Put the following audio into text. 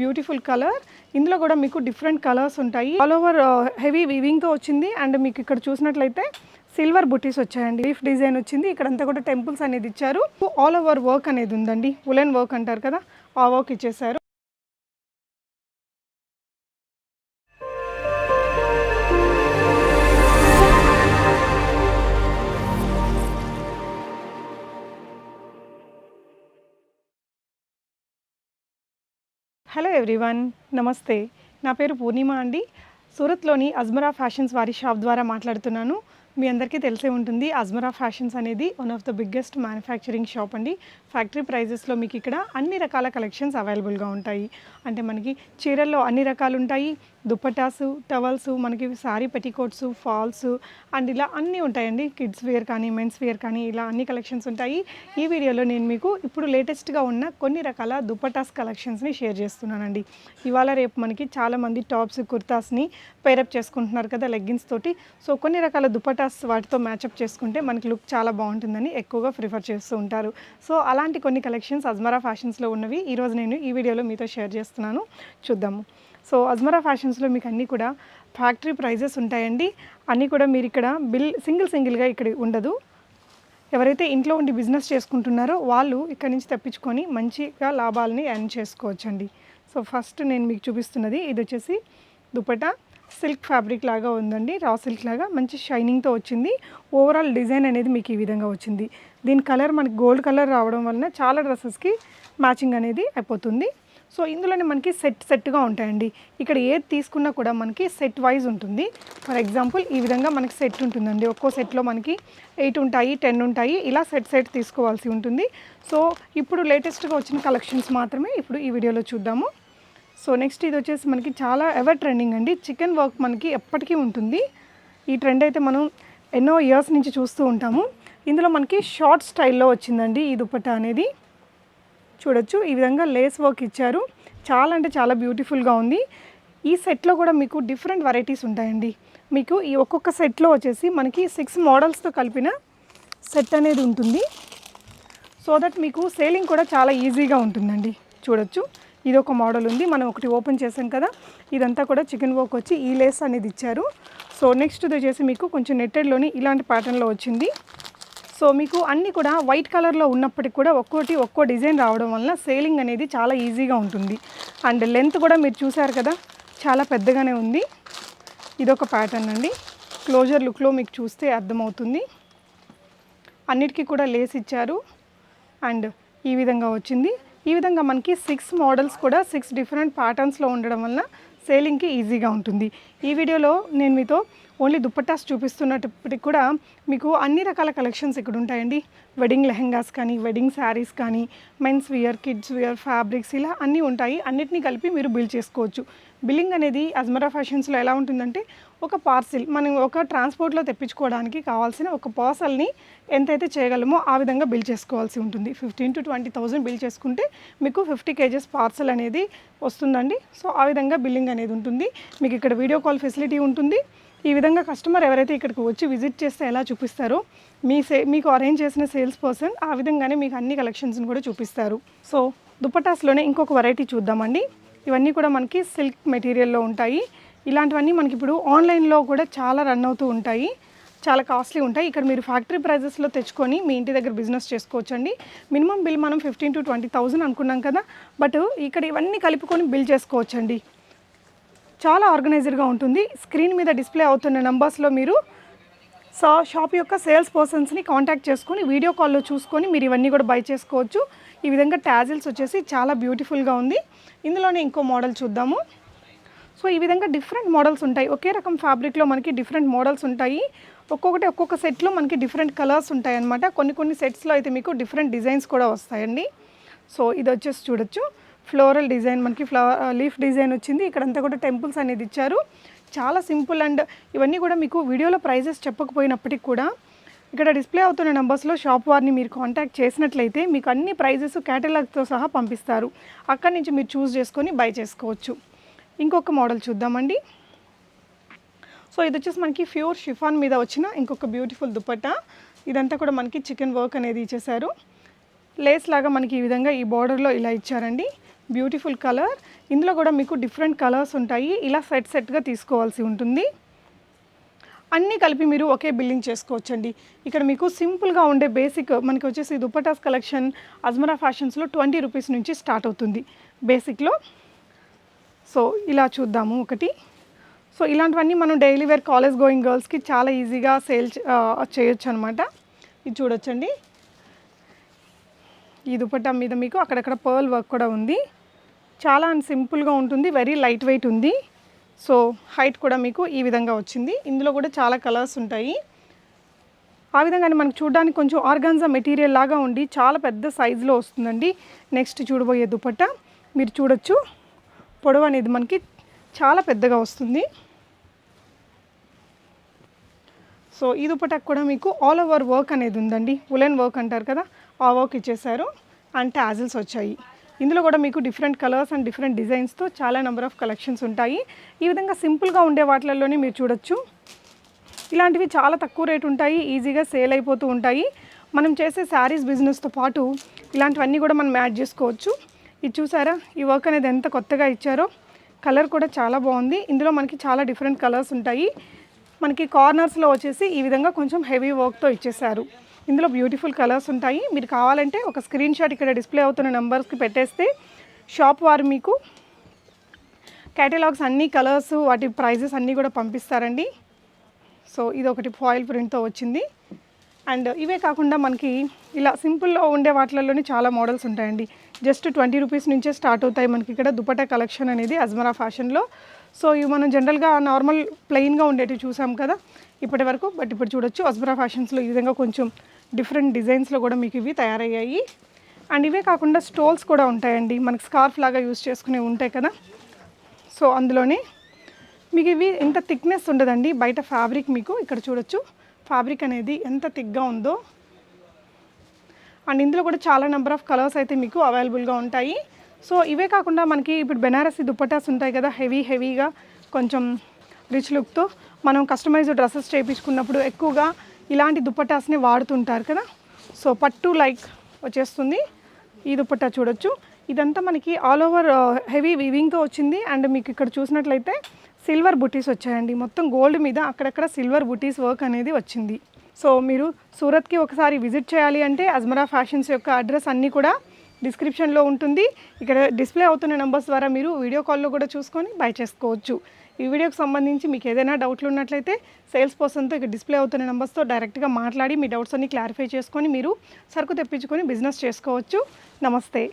Beautiful colour. ఇందులో కూడా మీకు డిఫరెంట్ కలర్స్ ఉంటాయి. ఆల్ ఓవర్ హెవీ వివింగ్తో వచ్చింది. అండ్ మీకు ఇక్కడ చూసినట్లయితే సిల్వర్ బుటీస్ వచ్చాయండి. లీఫ్ డిజైన్ వచ్చింది. ఇక్కడంతా కూడా టెంపుల్స్ అనేది ఇచ్చారు. ఆల్ ఓవర్ వర్క్ అనేది ఉందండి. ఉలెన్ వర్క్ అంటారు కదా ఆ వర్క్ ఇచ్చేసారు హలో ఎవ్రీవన్ నమస్తే. నా పేరు పూర్ణిమ అండి. సూరత్లోని అజ్మరా ఫ్యాషన్స్ వారి షాప్ ద్వారా మాట్లాడుతున్నాను. మీ అందరికీ తెలిసే ఉంటుంది అజ్మరా ఫ్యాషన్స్ అనేది one of the biggest manufacturing shop అండి. ఫ్యాక్టరీ ప్రైజెస్లో మీకు ఇక్కడ అన్ని రకాల కలెక్షన్స్ అవైలబుల్గా ఉంటాయి. అంటే మనకి చీరల్లో అన్ని రకాలు ఉంటాయి దుప్పటాసు టవల్స్ మనకి శారీ పెటికోట్స్ ఫాల్స్ అండ్ ఇలా అన్నీ ఉంటాయండి. కిడ్స్ వేర్ కానీ మెన్స్ వేర్ కానీ ఇలా అన్ని కలెక్షన్స్ ఉంటాయి. ఈ వీడియోలో నేను మీకు ఇప్పుడు లేటెస్ట్గా ఉన్న కొన్ని రకాల దుప్పటాస్ కలెక్షన్స్ని షేర్ చేస్తున్నానండి. ఇవాళ రేపు మనకి చాలామంది టాప్స్ కుర్తాస్ని పేరప్ చేసుకుంటున్నారు కదా లెగ్గిన్స్ తోటి. సో కొన్ని రకాల దుప్పటాస్ వాటితో మ్యాచప్ చేసుకుంటే మనకి లుక్ చాలా బాగుంటుందని ఎక్కువగా ప్రిఫర్ చేస్తూ ఉంటారు. సో అలా అలాంటి కొన్ని కలెక్షన్స్ అజ్మరా ఫ్యాషన్స్లో ఉన్నవి ఈరోజు నేను ఈ వీడియోలో మీతో షేర్ చేస్తున్నాను. చూద్దాము. సో అజ్మరా ఫ్యాషన్స్లో మీకు అన్నీ కూడా ఫ్యాక్టరీ ప్రైజెస్ ఉంటాయండి. అన్నీ కూడా మీరు ఇక్కడ బిల్ సింగిల్ సింగిల్గా ఇక్కడ ఉండదు. ఎవరైతే ఇంట్లో ఉండి బిజినెస్ చేసుకుంటున్నారో వాళ్ళు ఇక్కడ నుంచి తప్పించుకొని మంచిగా లాభాలని ఎర్న్ చేసుకోవచ్చండి. సో ఫస్ట్ నేను మీకు చూపిస్తున్నది ఇది వచ్చేసి దుపటా సిల్క్ ఫ్యాబ్రిక్ లాగా ఉందండి. రా సిల్క్ లాగా మంచి షైనింగ్తో వచ్చింది. ఓవరాల్ డిజైన్ అనేది మీకు ఈ విధంగా వచ్చింది. దీని కలర్ మనకి గోల్డ్ కలర్ రావడం వలన చాలా డ్రెస్సెస్కి మ్యాచింగ్ అనేది అయిపోతుంది. సో ఇందులోనే మనకి సెట్ సెట్గా ఉంటాయండి. ఇక్కడ ఏది తీసుకున్నా కూడా మనకి సెట్ వైజ్ ఉంటుంది. ఫర్ ఎగ్జాంపుల్ ఈ విధంగా మనకి సెట్ ఉంటుందండి. ఒక్కో సెట్లో మనకి ఎయిట్ ఉంటాయి టెన్ ఉంటాయి ఇలా సెట్ సెట్ తీసుకోవాల్సి ఉంటుంది. సో ఇప్పుడు లేటెస్ట్గా వచ్చిన కలెక్షన్స్ మాత్రమే ఇప్పుడు ఈ వీడియోలో చూద్దాము. సో నెక్స్ట్ ఇది వచ్చేసి మనకి చాలా ఎవర్ ట్రెండింగ్ అండి. చికెన్ వర్క్ మనకి ఎప్పటికీ ఉంటుంది. ఈ ట్రెండ్ అయితే మనం ఎన్నో ఇయర్స్ నుంచి చూస్తూ ఉంటాము. ఇందులో మనకి షార్ట్ స్టైల్లో వచ్చిందండి ఈ దుపట్టా అనేది. చూడొచ్చు ఈ విధంగా లేస్ వర్క్ ఇచ్చారు. చాలా అంటే చాలా బ్యూటిఫుల్గా ఉంది. ఈ సెట్లో కూడా మీకు డిఫరెంట్ వెరైటీస్ ఉంటాయండి. మీకు ఈ ఒక్కొక్క సెట్లో వచ్చేసి మనకి సిక్స్ మోడల్స్తో కలిపిన సెట్ అనేది ఉంటుంది. సో దట్ మీకు సేలింగ్ కూడా చాలా ఈజీగా ఉంటుందండి. చూడొచ్చు ఇది ఒక మోడల్ ఉంది. మనం ఒకటి ఓపెన్ చేసాం కదా ఇదంతా కూడా చికెన్ వర్క్ వచ్చి ఈ లేస్ అనేది ఇచ్చారు. సో నెక్స్ట్ వచ్చేసి మీకు కొంచెం నెట్టెడ్లోని ఇలాంటి ప్యాటర్న్లో వచ్చింది. సో మీకు అన్నీ కూడా వైట్ కలర్లో ఉన్నప్పటికి కూడా ఒక్కోటి ఒక్కో డిజైన్ రావడం వలన సేలింగ్ అనేది చాలా ఈజీగా ఉంటుంది. అండ్ లెంత్ కూడా మీరు చూసారు కదా చాలా పెద్దగానే ఉంది. ఇదొక ప్యాటర్న్ అండి. క్లోజర్ లుక్లో మీకు చూస్తే అర్థమవుతుంది. అన్నిటికీ కూడా లేస్ ఇచ్చారు. అండ్ ఈ విధంగా వచ్చింది. ఈ విధంగా మనకి సిక్స్ మోడల్స్ కూడా సిక్స్ డిఫరెంట్ ప్యాటర్న్స్లో ఉండడం వలన సేలింగ్కి ఈజీగా ఉంటుంది. ఈ వీడియోలో నేను మీతో ఓన్లీ దుప్పటాస్ చూపిస్తున్నప్పటికి కూడా మీకు అన్ని రకాల కలెక్షన్స్ ఇక్కడ ఉంటాయండి. వెడ్డింగ్ లెహెంగాస్ కానీ వెడ్డింగ్ శారీస్ కానీ men's wear kids wear fabrics ఇలా అన్నీ ఉంటాయి. అన్నిటినీ కలిపి మీరు బిల్ చేసుకోవచ్చు. బిల్లింగ్ అనేది అజ్మరా ఫ్యాషన్స్లో ఎలా ఉంటుందంటే ఒక పార్సిల్ మనం ఒక ట్రాన్స్పోర్ట్లో తెప్పించుకోవడానికి కావాల్సిన ఒక పార్సల్ని ఎంతైతే చేయగలమో ఆ విధంగా బిల్ చేసుకోవాల్సి ఉంటుంది. Fifteen to twenty thousand bill చేసుకుంటే మీకు ఫిఫ్టీ కేజెస్ పార్సల్ అనేది వస్తుందండి. సో ఆ విధంగా బిల్లింగ్ అనేది ఉంటుంది. మీకు ఇక్కడ వీడియో కాల్ ఫెసిలిటీ ఉంటుంది. ఈ విధంగా కస్టమర్ ఎవరైతే ఇక్కడికి వచ్చి విజిట్ చేస్తే ఎలా చూపిస్తారో మీ సే మీకు అరేంజ్ చేసిన సేల్స్ పర్సన్ ఆ విధంగానే మీకు అన్ని కలెక్షన్స్ని కూడా చూపిస్తారు. సో దుపటాస్లోనే ఇంకొక వెరైటీ చూద్దామండి. ఇవన్నీ కూడా మనకి సిల్క్ మెటీరియల్లో ఉంటాయి. ఇలాంటివన్నీ మనకి ఇప్పుడు ఆన్లైన్లో కూడా చాలా రన్ అవుతూ ఉంటాయి. చాలా కాస్ట్లీ ఉంటాయి. ఇక్కడ మీరు ఫ్యాక్టరీ ప్రైజెస్లో తెచ్చుకొని మీ ఇంటి దగ్గర బిజినెస్ చేసుకోవచ్చండి. మినిమం బిల్ మనం ఫిఫ్టీన్ టు ట్వంటీ థౌజండ్ అనుకున్నాం కదా. బట్ ఇక్కడ ఇవన్నీ కలుపుకొని బిల్ చేసుకోవచ్చండి. చాలా ఆర్గనైజర్గా ఉంటుంది. స్క్రీన్ మీద డిస్ప్లే అవుతున్న నంబర్స్లో మీరు సో షాప్ యొక్క సేల్స్ పర్సన్స్ని కాంటాక్ట్ చేసుకొని వీడియో కాల్లో చూసుకొని మీరు ఇవన్నీ కూడా బై చేసుకోవచ్చు. ఈ విధంగా ట్యాజిల్స్ వచ్చేసి చాలా బ్యూటిఫుల్గా ఉంది. ఇందులోనే ఇంకో మోడల్ చూద్దాము. సో ఈ విధంగా డిఫరెంట్ మోడల్స్ ఉంటాయి. ఒకే రకం ఫ్యాబ్రిక్లో మనకి డిఫరెంట్ మోడల్స్ ఉంటాయి. ఒక్కొక్కటి ఒక్కొక్క సెట్లో మనకి డిఫరెంట్ కలర్స్ ఉంటాయి అన్నమాట కొన్ని కొన్ని సెట్స్లో అయితే మీకు డిఫరెంట్ డిజైన్స్ కూడా వస్తాయండి. సో ఇది వచ్చేసి చూడొచ్చు. ఫ్లోరల్ డిజైన్ మనకి ఫ్లవర్ లీఫ్ డిజైన్ వచ్చింది. ఇక్కడంతా కూడా టెంపుల్స్ అనేది ఇచ్చారు. చాలా సింపుల్ అండ్ ఇవన్నీ కూడా మీకు వీడియోలో ప్రైజెస్ చెప్పకపోయినప్పటికీ కూడా ఇక్కడ డిస్ప్లే అవుతున్న నెంబర్స్లో షాప్ వారిని మీరు కాంటాక్ట్ చేసినట్లయితే మీకు అన్ని ప్రైజెస్ క్యాటలాగ్తో సహా పంపిస్తారు. అక్కడి నుంచి మీరు చూస్ చేసుకొని బై చేసుకోవచ్చు. ఇంకొక మోడల్ చూద్దామండి. సో ఇది వచ్చేసి మనకి ప్యూర్ షిఫాన్ మీద వచ్చిన ఇంకొక బ్యూటిఫుల్ దుపట్టా. ఇదంతా కూడా మనకి చికెన్ వర్క్ అనేది ఇచ్చేసారు లేస్ లాగా మనకి ఈ విధంగా ఈ బార్డర్లో ఇలా ఇచ్చారండి. Beautiful colour. ఇందులో కూడా మీకు డిఫరెంట్ కలర్స్ ఉంటాయి. ఇలా సెట్ సెట్గా తీసుకోవాల్సి ఉంటుంది. అన్నీ కలిపి మీరు ఒకే బిల్డింగ్ చేసుకోవచ్చండి. ఇక్కడ మీకు సింపుల్గా ఉండే బేసిక్ మనకి వచ్చేసి దుపటాస్ కలెక్షన్ అజ్మరా ఫ్యాషన్స్లో ట్వంటీ రూపీస్ నుంచి స్టార్ట్ అవుతుంది. బేసిక్లో సో ఇలా చూద్దాము ఒకటి. సో ఇలాంటివన్నీ మనం డైలీ వేర్ కాలేజ్ గోయింగ్ గర్ల్స్కి చాలా ఈజీగా సేల్ చేయొచ్చు అనమాట ఇది చూడొచ్చండి. ఈ దుపట్టా మీద మీకు అక్కడక్కడ పర్ల్ వర్క్ కూడా ఉంది. చాలా సింపుల్గా ఉంటుంది వెరీ లైట్ వెయిట్ ఉంది. సో హైట్ కూడా మీకు ఈ విధంగా వచ్చింది. ఇందులో కూడా చాలా కలర్స్ ఉంటాయి. ఆ విధంగానే మనకు చూడడానికి కొంచెం ఆర్గాన్జా మెటీరియల్ లాగా ఉండి చాలా పెద్ద సైజులో వస్తుందండి. నెక్స్ట్ చూడబోయే దుపట్ట మీరు చూడొచ్చు. పొడవు అనేది మనకి చాలా పెద్దగా వస్తుంది. సో ఈ దుపటకు కూడా మీకు ఆల్ ఓవర్ వర్క్ అనేది ఉందండి. ఉలెన్ వర్క్ అంటారు కదా ఆ వర్క్ ఇచ్చేసారు అండ్ టాజిల్స్ వచ్చాయి. ఇందులో కూడా మీకు డిఫరెంట్ కలర్స్ అండ్ డిఫరెంట్ డిజైన్స్తో చాలా నెంబర్ ఆఫ్ కలెక్షన్స్ ఉంటాయి. ఈ విధంగా సింపుల్గా ఉండే వాటిలలోనే మీరు చూడొచ్చు. ఇలాంటివి చాలా తక్కువ రేట్ ఉంటాయి ఈజీగా సేల్ అయిపోతూ ఉంటాయి. మనం చేసే శారీస్ బిజినెస్తో పాటు ఇలాంటివన్నీ కూడా మనం యాడ్ చేసుకోవచ్చు. ఇది చూసారా? ఈ వర్క్ అనేది ఎంత కొత్తగా ఇచ్చారో. కలర్ కూడా చాలా బాగుంది. ఇందులో మనకి చాలా డిఫరెంట్ కలర్స్ ఉంటాయి. మనకి కార్నర్స్లో వచ్చేసి ఈ విధంగా కొంచెం హెవీ వర్క్తో ఇచ్చేసారు ఇందులో బ్యూటిఫుల్ కలర్స్ ఉంటాయి. మీరు కావాలంటే ఒక స్క్రీన్ షాట్ ఇక్కడ డిస్ప్లే అవుతున్న నెంబర్స్కి పెట్టేస్తే షాప్ వారు మీకు కేటలాగ్స్ అన్ని కలర్స్ వాటి ప్రైజెస్ అన్నీ కూడా పంపిస్తారండి. సో ఇది ఒకటి ఫాయిల్ ప్రింట్తో వచ్చింది. అండ్ ఇవే కాకుండా మనకి ఇలా సింపుల్లో ఉండే వాటిలలోనే చాలా మోడల్స్ ఉంటాయండి. జస్ట్ ట్వంటీ రూపీస్ నుంచే స్టార్ట్ అవుతాయి మనకి ఇక్కడ. దుపట్టా కలెక్షన్ అనేది అజ్మరా ఫ్యాషన్లో. సో ఇవి మనం జనరల్గా నార్మల్ ప్లెయిన్గా ఉండేటివి చూసాం కదా. ఇప్పటి వరకు బట్ ఇప్పుడు చూడొచ్చు అస్బ్రా ఫ్యాషన్స్లో ఈ విధంగా కొంచెం డిఫరెంట్ డిజైన్స్లో కూడా మీకు ఇవి తయారయ్యాయి. అండ్ ఇవే కాకుండా స్టోల్స్ కూడా ఉంటాయండి. మనకి స్కార్ఫ్ లాగా యూస్ చేసుకునే ఉంటాయి కదా. సో అందులోనే మీకు ఇవి ఇంత థిక్నెస్ ఉండదండి. బయట ఫ్యాబ్రిక్ మీకు ఇక్కడ చూడొచ్చు. ఫ్యాబ్రిక్ అనేది ఎంత థిక్గా ఉందో. అండ్ ఇందులో కూడా చాలా నెంబర్ ఆఫ్ కలర్స్ అయితే మీకు అవైలబుల్గా ఉంటాయి. సో ఇవే కాకుండా మనకి ఇప్పుడు బెనారసీ దుప్పటాస్ ఉంటాయి కదా హెవీ హెవీగా కొంచెం రిచ్ లుక్తో మనం కస్టమైజ్డ్ డ్రెస్సెస్ చేయించుకున్నప్పుడు ఎక్కువగా ఇలాంటి దుప్పటాస్ని వాడుతుంటారు కదా. సో పట్టు లైక్ వచ్చేస్తుంది. ఈ దుప్పట్టా చూడొచ్చు. ఇదంతా మనకి ఆల్ ఓవర్ హెవీ వివింగ్తో వచ్చింది. అండ్ మీకు ఇక్కడ చూసినట్లయితే సిల్వర్ బుటీస్ వచ్చాయండి. మొత్తం గోల్డ్ మీద అక్కడక్కడ సిల్వర్ బుటీస్ వర్క్ అనేది వచ్చింది. సో మీరు సూరత్కి ఒకసారి విజిట్ చేయాలి అంటే అజ్మరా ఫ్యాషన్స్ యొక్క అడ్రస్ అన్నీ కూడా డిస్క్రిప్షన్లో ఉంటుంది. ఇక్కడ డిస్ప్లే అవుతున్న నెంబర్స్ ద్వారా మీరు వీడియో కాల్లో కూడా చూసుకొని బై చేసుకోవచ్చు. ఈ వీడియోకి సంబంధించి మీకు ఏదైనా డౌట్లు ఉన్నట్లయితే సేల్స్ పర్సన్తో ఇక్కడ డిస్ప్లే అవుతున్న నెంబర్స్తో డైరెక్ట్గా మాట్లాడి మీ డౌట్స్ అన్ని క్లారిఫై చేసుకొని మీరు సరుకు తెప్పించుకొని బిజినెస్ చేసుకోవచ్చు. నమస్తే.